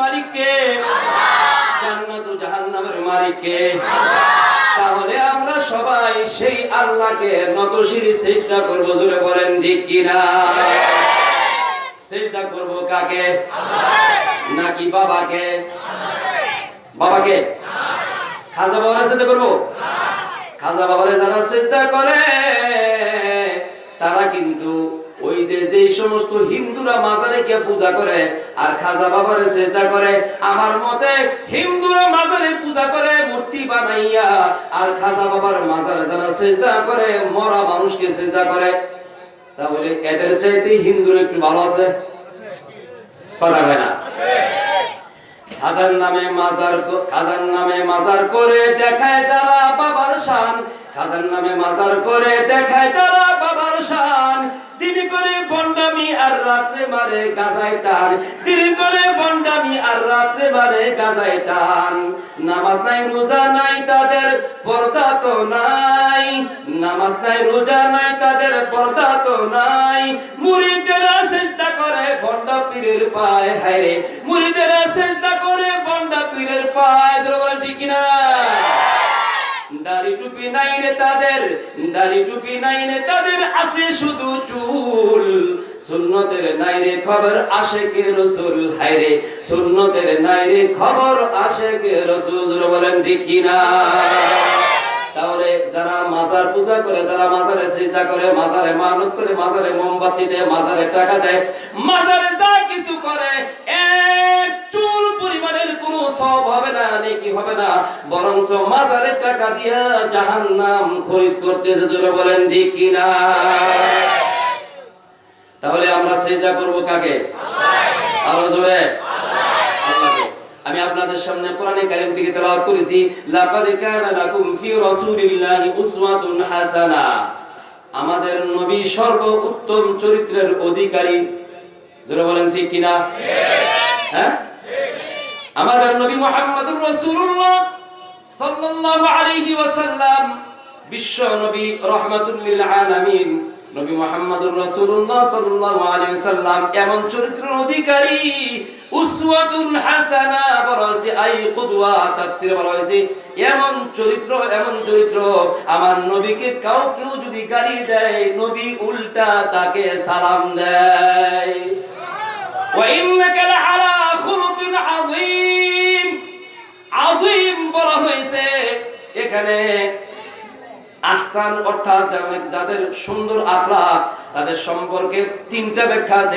মালিক কে জান্নাত ও জাহান্নামের মালিক কে তাহলে আমরা সবাই সেই আল্লাহকে নতশিরি চেষ্টা করব, জোরে বলেন ঠিক কিনা? চেষ্টা করব কাকে? নাকি বাবাকে? বাবাকে? খাজা বাবার চেষ্টা করব? খাজা বাবারে যারা চেষ্টা করে, তারা কিন্তু ওই যে যেই সমস্ত হিন্দুরা মাজারে গিয়ে পূজা করে আর খাজা বাবারে চেষ্টা করে, আমার মতে হিন্দুরা মাজারে পূজা করে, মূর্তি বানাইয়া আর খাজা বাবার মাজারে যারা চেষ্টা করে, মরা মানুষকে চেষ্টা করে। তাহলে এদের চাইতে হিন্দুরা একটু ভালো আছে? কথা হয় না? খাজার নামে মাজার খাজার নামে মাজার করে দেখায় তারা বাবার শান। খাজার নামে মাজার করে দেখায় তারা রাত্রে মারে গাজায় টান। তিনি করে বন্ডামি আর রাত্রে মারে গাজায় টান। নামাজ নাই, রোজা নাই তাদের পর্দা তো নাই। নামাজ নাই, রোজা নাই তাদের পর্দা তো নাই। মুরিদেরা চেষ্টা করে, বন্ডা পীরের পায়। হায়রে মুরিদেরা চেষ্টা করে, বন্ডা পীরের পায়। ধরে বলেন, ঠিক কিনা? দাড়ি টুপি নাই রে তাদের, দাড়ি টুপি নাই রে তাদের, আছে শুধু চুল। সুন্নতের নাই রে খবর আসে কে রসুল? হায় রে সুন্নতের নাই খবর আসে কে রসুল? বলেন ঠিক কিনা তাহলে যারা মাজার পূজা করে, যারা মাজারে সিজদা করে, মাজারে মানত করে, মাজারে মোমবাতি দেয়, মাজারে টাকা দেয়, মাজারে যা কিছু করে, এক চুল পরিমাণের কোনো সব হবে না, নেকি হবে না। বরঞ্চ মাজারে টাকা দিয়া জাহান্নাম খরিদ করতে জোরে বলেন ঠিক কিনা তাহলে আমরা সিজদা করব কাকে? আরও জোরে? আমি আপনাদের সামনে কোরআনে কারীম থেকে তেলাওয়াত করেছি, লাকাদ কানা লাকুম ফি রাসূলিল্লাহি উসওয়াতুন হাসানা। আমাদের নবী সর্বোত্তম চরিত্রের অধিকারী। জোরে বলেন, ঠিক কিনা হ্যাঁ? আমাদের নবী মুহাম্মদুর রাসূলুল্লাহ সাল্লাল্লাহু আলাইহি ওয়াসাল্লাম, বিশ্ব নবী রাহমাতুল লিল আলামিন নবী মোহাম্মদুর রাসূলুল্লাহ সাল্লাল্লাহু আলাইহি সাল্লাম এমন চরিত্র অধিকারী। উসওয়াতুল হাসানা বলা আই কুদওয়া, তাফসীরে বলা হয়েছে, এমন চরিত্র এমন চরিত্র আমার নবীকে কাউ কেউ যদি গালি দেয়, নবী উল্টা তাকে সালাম দেয়। ওয়া ইন্নাকা লাআলা খুলুকিন আযীম। আযীম বলা হয়েছে, এখানে আহসান অর্থাৎ যাদের সুন্দর আখলাক তাদের সম্পর্কে তিনটা ব্যাখ্যা আছে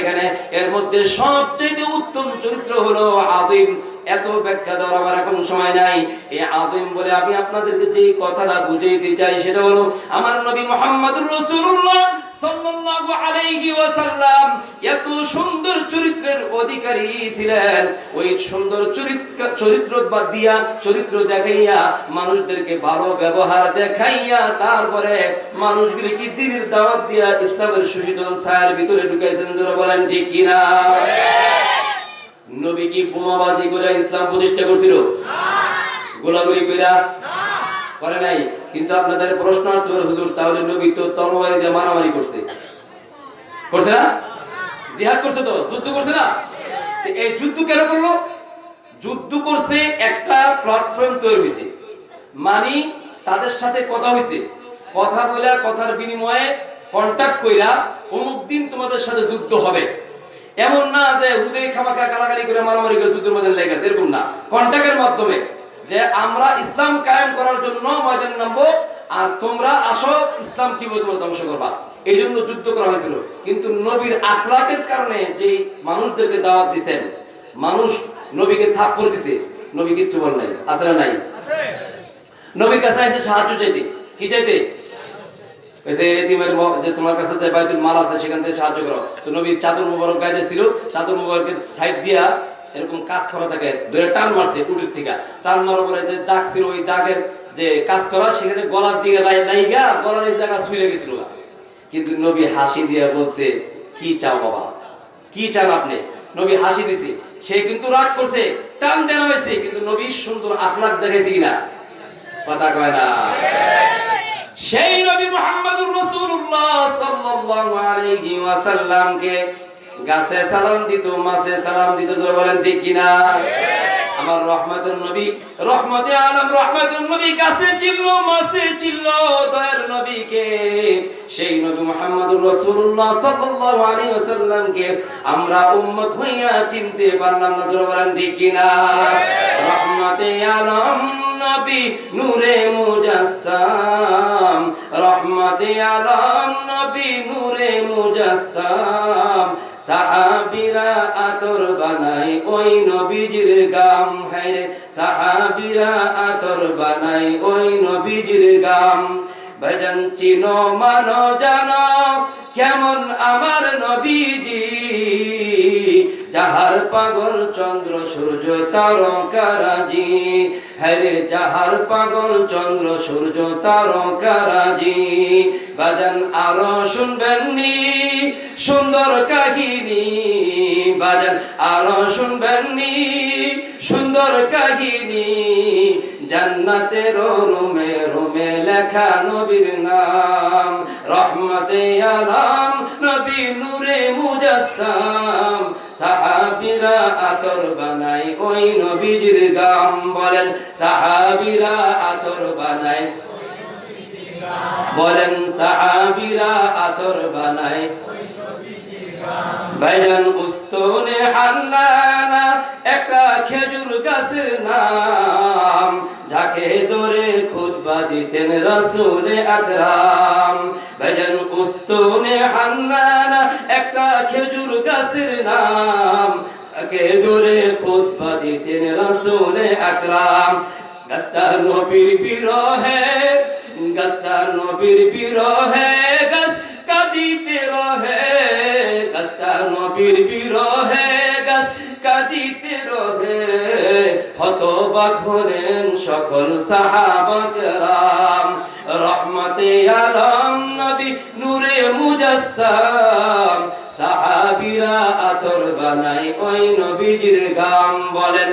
এর মধ্যে সবচেয়ে উত্তম চরিত্র হলো আদিম এত ব্যাখ্যা দেওয়ার আমার এখন সময় নাই। এই আদিম বলে আমি আপনাদেরকে যে কথাটা বুঝিয়ে দিতে চাই, সেটা হলো, আমার নবী মোহাম্মদুর রাসূলুল্লাহ সাল্লাল্লাহু আলাইহি ওয়াসাল্লাম এত সুন্দর চরিত্রের অধিকারী ছিলেন। ওই সুন্দর চরিত্র চরিত্র দিয়া চরিত্র দেখাইয়া মানুষদেরকে ভালো ব্যবহার দেখাইয়া তারপরে মানুষগুলিকে দিনের দাওয়াত দিয়া ইসলামের সুশীতল ছায়ার ভিতরে ঢুকাইছেন যারা বলেন ঠিক কিনা? নবী কি বোমাবাজি করে ইসলাম প্রতিষ্ঠা করছিল? গোলাগুলি কইরা করে নাই, কিন্তু আপনাদের প্রশ্ন আসতে পারে, হুজুর, তাহলে নবী তো তরবারি দিয়ে মারামারি করছে। করছে না? জিহাদ করছে তো? যুদ্ধ করছে না? এই যুদ্ধ কেন করল? যুদ্ধ করছে, একটা প্ল্যাটফর্ম তৈরি হয়েছে। মানে তাদের সাথে কথা হয়েছে। কথা বলে কথার বিনিময়ে কন্টাক্ট কইরা অমুক দিন তোমাদের সাথে যুদ্ধ হবে। এমন না যে হুদে খামাখা গালাগালি করে মারামারি করে যুদ্ধের মধ্যে লেগে গেছে, এরকম না। কন্টাক্টের মাধ্যমে। যে আমরা ইসলাম কায়েম করার জন্য ময়দানে নামবো, আর তোমরা আসো, ইসলাম কীভাবে তোমরা ধ্বংস করবা। এই জন্য যুদ্ধ করা হয়েছিল। কিন্তু নবীর আখলাকের কারণে যে মানুষদেরকে দাওয়াত দিছেন, মানুষ নবীকে থাপ্পড় দিছে। নবী কিচ্ছু বল নাই। না নাই? নবীর কাছে এসে সাহায্য চাইতে। কি চাইতে? যে তোমার কাছে যে বাইতুল মাল আছে, সেখান থেকে সাহায্য করো। তো নবী চাদর মুবারক গায়ে ছিল চাদর মুবারকের সাইড দিয়া এরকম কাজ করা থাকে, ধরে টান মারছে উটির থেকে। টান মারার পরে যে দাগ ছিল, ওই দাগের যে কাজ করা, সেখানে গলার দিকে লাইগা গলার এই জায়গা শুয়ে গেছিল। কিন্তু নবী হাসি দিয়ে বলছে, কি চাও বাবা? কি চান আপনি? নবী হাসি দিছে। সে কিন্তু রাগ করছে, টান দেওয়া হয়েছে, কিন্তু নবী সুন্দর আখলাক দেখাইছে কিনা? কথা কয় না। সেই নবী মুহাম্মদুর রাসূলুল্লাহ সাল্লাল্লাহু আলাইহি ওয়াসাল্লামকে গাছে সালাম দিত মাছে সালাম দিত জোরে বলেন ঠিক কিনা? আমার রহমতের নবী রহমতে আলম রহমতের নবী গাছে চিনল মাছে চিনল দয়ার নবীকে। সেই নবী মুহাম্মদুর রাসূলুল্লাহ সাল্লাল্লাহু আলাইহি ওয়াসাল্লামকে আমরা উম্মত হইয়া চিনতে পারলাম না জোরে বলেন ঠিক কিনা? রহমতে আলম নবী নূরে মুজাসসাম। রহমতে আলম নবী নূরে মুজাসসাম। সাহাবিরা আতর বানাই ওই নবীজির গাম হায়রে সাহাবিরা আতর বানাই ওই নবীজির গাম। ভজন চিনো মানো জানো, কেমন আমার নবীজি? যাহার পাগল চন্দ্র, সূর্য তারকারাজি হরে যাহার পাগল চন্দ্র, সূর্য তারকারাজি বাজান আরও শুনবেননি সুন্দর কাহিনী। বাজান আরও শুনবেননি সুন্দর কাহিনী। জান্নাতের রুমে রুমে লেখা নবীর নাম। রহমতে আলাম নবী নূরে মুজাসসাম। সাহাবিরা আতর বানাই ওই নবীজির গাম বলেন, সাহাবিরা আতর বানাই বলেন, সাহাবিরা আতর বানাই ভাইজান উস্তনে হান্নানা একটা খেজুর গাছের নাম, যাকে ধরে খুতবা দিতেন রাসূলে আকরাম। ভাইজান উস্তনে হান্নানা, একটা খেজুর গাছের নাম, যাকে ধরে খুতবা দিতেন রাসূলে আকরাম। গাছটা নবীর বিরহে, গাছটা নবীর বিরহে, গাছ কাঁদিতে রহে। গাছটা নবীর বিরহে, গাছ কাঁদিতে হতবাক হলেন সকল সাহাবাকরাম। রহমতে আলম নবী নূরে মুজাসসাম। সাহাবিরা আতর বানাই ওই নবীজির গাম বলেন